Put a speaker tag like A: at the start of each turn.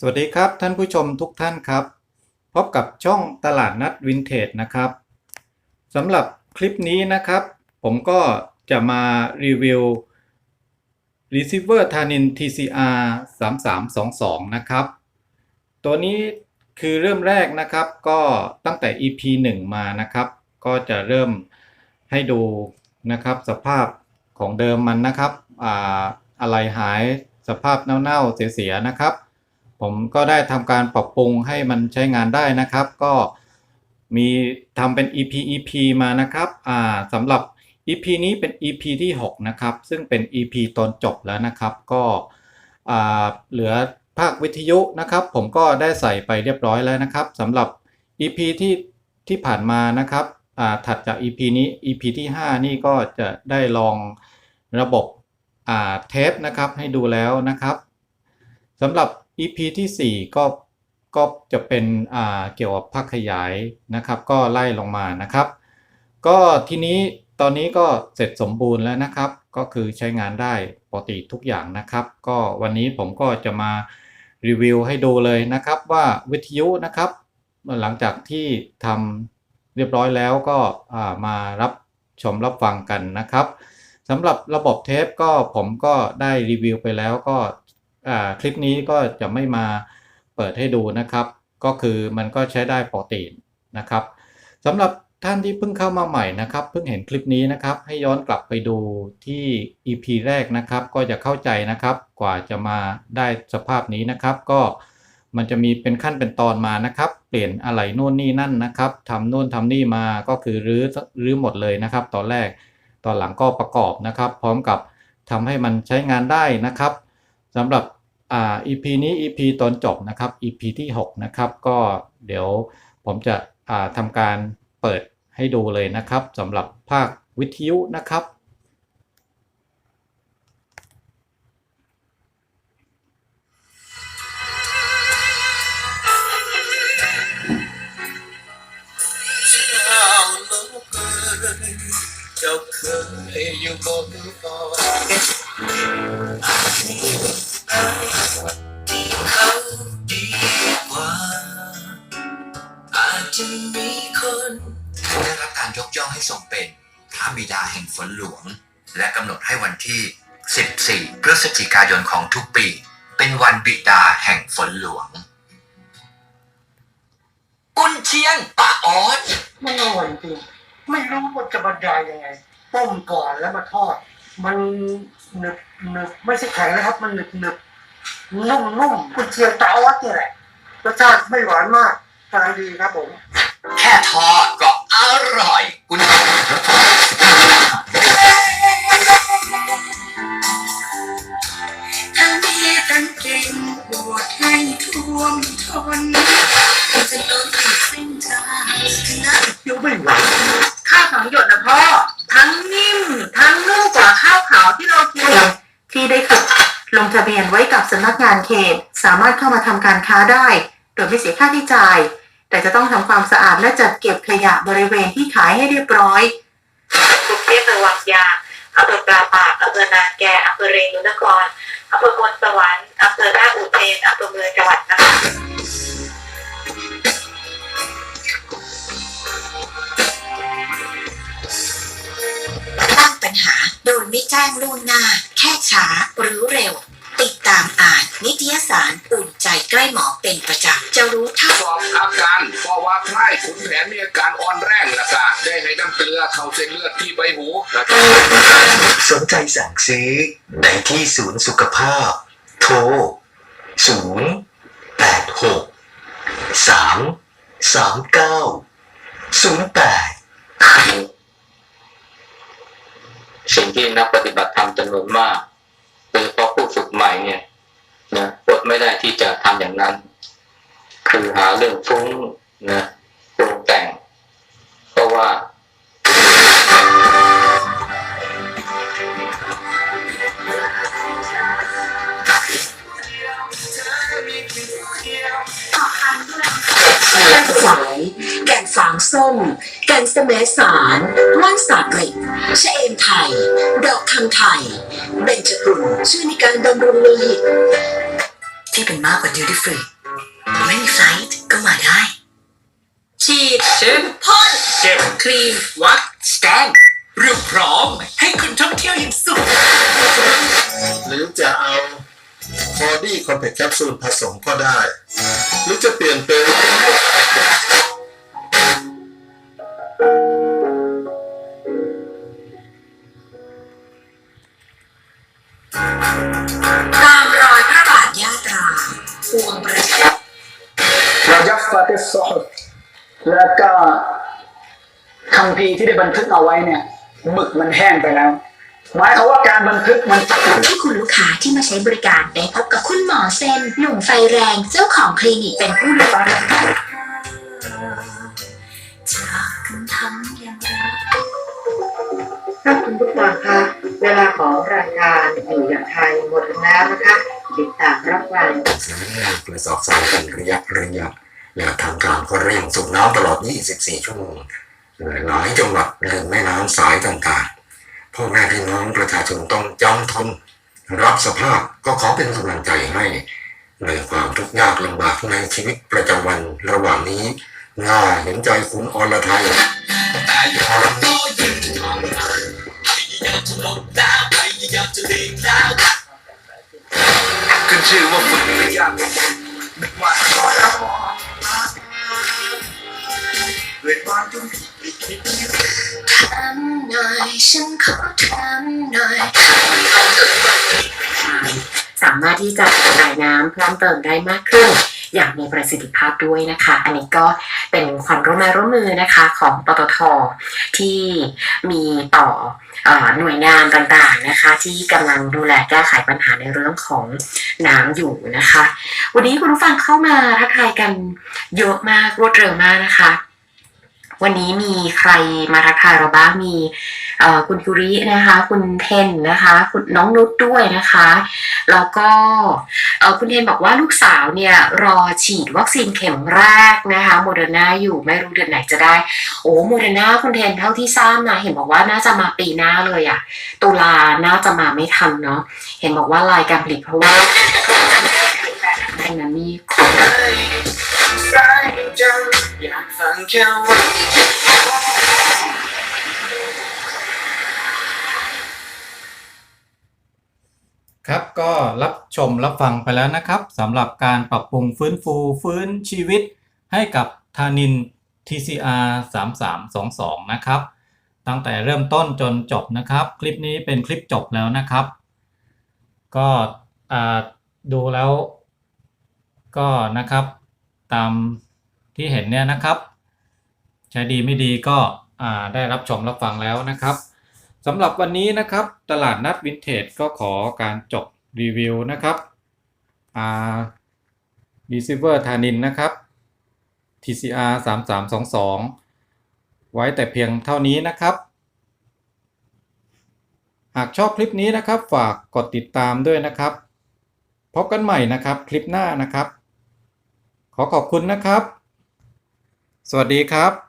A: สวัสดีครับท่านผู้ชมทุกท่านครับ พบกับช่องตลาดนัดวินเทจนะครับสำหรับคลิปนี้นะครับ ผมก็จะมารีวิว Receiver Tanin TCR 3322 นะครับ ตัวนี้คือเริ่มแรกนะครับก็ตั้งแต่ EP 1 มานะครับ ก็จะเริ่มให้ดูนะครับสภาพของเดิมมันนะครับออะไรหายสภาพเน่าๆเสียๆนะครับ ผมก็ได้ทำการปรับปรุงให้มันใช้งานได้นะครับ ก็มีทำเป็น EP EP มานะครับอ่าสำหรับ EP นี้เป็น EP ที่ 6 นะครับ ซึ่งเป็น EP ตอนจบแล้วนะครับ ก็อ่าเหลือภาควิทยุนะครับ ผมก็ได้ใส่ไปเรียบร้อยแล้วนะครับสำหรับ EP ที่ที่ผ่านมานะครับอ่าถัดจาก EP นี้ EP ที่ 5 นี่ก็จะได้ลองระบบอ่าเทปนะครับให้ดูแล้วนะครับสำหรับ EP ที่ 4 ก็ก็จะเป็นอ่าเกี่ยวกับภาคขยายนะครับ ก็ไล่ลงมานะครับ ก็ทีนี้ตอนนี้ก็เสร็จสมบูรณ์แล้วนะครับ ก็คือใช้งานได้ปกติทุกอย่างนะครับ ก็วันนี้ผมก็จะมารีวิวให้ดูเลยนะครับว่าวิทยุนะครับ หลังจากที่ทำเรียบร้อยแล้วก็มารับชมรับฟังกันนะครับสำหรับระบบเทปก็ผมก็ได้รีวิวไปแล้วก็ คลิปนี้ก็จะไม่มาเปิดให้ดูนะครับ ก็คือมันก็ใช้ได้ปกตินะครับสำหรับท่านที่เพิ่งเข้ามาใหม่นะครับ เพิ่งเห็นคลิปนี้นะครับ ให้ย้อนกลับไปดูที่ EP แรกนะครับ ก็จะเข้าใจนะครับ กว่าจะมาได้สภาพนี้นะครับ ก็มันจะมีเป็นขั้นเป็นตอนมานะครับ เปลี่ยนอะไรนู่นนี่นั่นนะครับทำนู่นทำนี่มาก็คือรื้อรื้อหมดเลยนะครับ ตอนแรกตอนหลังก็ประกอบนะครับ พร้อมกับทำให้มันใช้งานได้นะครับสำหรับ อ่า EP นี้ EP ตอนจบนะครับ EP ที่6นะครับก็เดี๋ยวผมจะอ่าทำการเปิดให้ดูเลยนะครับสำหรับภาควิทยุนะครับ
B: เจ้าโลกเอ๋ยเจ้าเคยอยู่บนฟ้า
C: ฝนหลวง และกำหนดให้วันที่ 14 พฤศจิกายนของทุกปี เป็นวันบิดาแห่งฝนหลวง กุนเชียงปะออด
D: มันอร่อยจริงไม่รู้ว่าจะบรรยายยังไง ต้มก่อนแล้วมาทอด มันหนึบหนึบไม่ใช่แข็งนะครับ มันหนึบหนึบนุ่มนุ่มคุณเชียงตาออสเนี่ยแหละรสชาติไม่หวานมากกำลังดีครับผม
C: แค่ทอดก็อร่อย
E: ดีทั้งเก่งบวชให้ท่วมทนจะโดนผิดเส้นทางนะ
D: เดี๋ยวไม่ไหว
F: ข้าวสองหยดนะพ่อ ทั้งนิ่ม ทั้งนุ่มกว่าข้าวขาวที่เรากินที่ได้ฝึกลงทะเบียนไว้กับสำนักงานเขต สามารถเข้ามาทำการค้าได้ โดยไม่เสียค่าที่จ่าย แต่จะต้องทำความสะอาดและจัดเก็บขยะบริเวณที่ขายให้เรียบร้อยกรุงเทพอำเภอวังยาง อำเภอปลาปากอำเภอนาแกอำเภอเรนุนครอำเภอพลสวรรค์อำเภอท่าอุเทนอำเภอเมืองจังหวัดนะคะ
E: ตั้งปัญหาโดยไม่แจ้งล่วงหน้า แค่ช้าหรือเร็ว ติดตามอ่านนิตยสารอุ่นใจใกล้หมอเป็นประจำจะรู้เท่า
G: สอบอาการเพราะว่าไพร่ขุนแผนมีอาการอ่อนแรงและกะได้ให้น้ำเกลือเข้าเส้นเลือดที่ใบหูนะครับ
H: สนใจสั่งซื้อได้ที่ศูนย์สุขภาพ โทร 0 8 6 3 3 9 0 8
I: สิ่งที่นักปฏิบัติธรรมจำนวนมาก คือหาเรื่องฟุ้งนะปรุงแต่ง เพราะว่า
E: แก่นสาย แก่นฝางส้ม แก่นสมสารว่านสาเหล็กชะเอมไทย ดอกคำไทย เบญจกุลช่วยในการบำรุงโลหิต ที่เป็นมากกว่า duty free ไม่
B: เช่น
E: พ่น
B: เก็บ
E: ครีม
B: วัด
E: สแตน
B: เรียบพร้อมให้คุณท่องเที่ยวอย่างสุข
J: หรือจะเอาบอดี้คอมเพล็กซ์แคปซูลผสมก็ได้ หรือจะเปลี่ยนเป็น
E: บั
K: นทึกเอาไว้เนี่ยหมึกมันแห้งไปแล้ว หมายความว่าการบันทึกมันจะ
E: ที่คุณลูกค้าที่มาใช้บริการได้พบกับคุณหมอเซนหนุ่มไฟแรงเจ้าของคลินิกเป็นผู้ดูแลจากกันทำอย่างไร
F: ถ้าคุณผู้ฟังคะเวลาของรายการอยู่อย่างไทยหมดลงแล้วนะคะติดตามรับฟัง
H: สายแรกกระสอบทรายเป็นระยะระยะและทางการก็เร่งสูบน้ำตลอด 24 ชั่วโมง หลายจังหวัดเรื่องแม่น้ำสายต่างๆ พ่อแม่พี่น้องประชาชนต้องจำทน รับสภาพก็ขอเป็นกำลังใจให้ ในความทุกข์ยากลำบากในชีวิตประจำวันระหว่างนี้น่าเห็นใจคุณอรไทย
B: แต่อย่าก็ยังทำพยายามจะลดแล้วพยายามจะเลีกแล้วขึ้นชื่อว่าฝึกไม่ยากนึกว่าด้วยความจง
E: ทำหน่อยฉันขอทำหน่อย
F: สามารถที่จะระบายน้ำเพิ่มเติมได้มากขึ้น อย่างมีประสิทธิภาพด้วยนะคะ อันนี้ก็เป็นความร่วมมือร่วมมือนะคะของปตทที่มีต่อออหน่วยงานต่างๆนะคะ ที่กำลังดูแลแก้ไขปัญหาในเรื่องของน้ำอยู่นะคะ วันนี้คุณผู้ฟังเข้ามาทักทายกันเยอะมากรวดเร็วมากนะคะ วันนี้มีใครมาทักทายเราบ้างมีคุณคุรินะคะ คุณเทนนะคะคุณน้องนุชด้วยนะคะ แล้วก็คุณเทนบอกว่าลูกสาวเนี่ยรอฉีดวัคซีนเข็มแรกนะคะโมเดอร์นาอยู่ไม่รู้เดือนไหนจะได้ โอ้โมเดอร์นาคุณเทนเท่าที่ทราบนะเห็นบอกว่าน่าจะมาปีหน้าเลยอะตุลาน่าจะมาไม่ทันเนาะเห็นบอกว่ารายการผลิตเพราะว่าดังนั้นมีขอ
B: สาย จังอยากฟังแค่ว่า
A: ครับก็รับชมรับฟังไปแล้วนะครับสำหรับการปรับปรุงฟื้นฟูฟื้นชีวิต ให้กับธานิน TCR 3322 นะครับ ตั้งแต่เริ่มต้นจนจบนะครับ คลิปนี้เป็นคลิปจบแล้วนะครับ ก็ดูแล้วก็นะครับตาม ที่เห็นเนี่ยนะครับ ใช้ดีไม่ดีก็ได้รับชมรับฟังแล้วนะครับสำหรับวันนี้นะครับตลาดนัดวินเทจก็ขอการจบรีวิวนะครับอ่า receiver ธานินนะครับ TCR 3322 ไว้แต่เพียงเท่านี้นะครับ หากชอบคลิปนี้นะครับ ฝากกดติดตามด้วยนะครับ พบกันใหม่นะครับคลิปหน้านะครับ ขอขอบคุณนะครับ สวัสดีครับ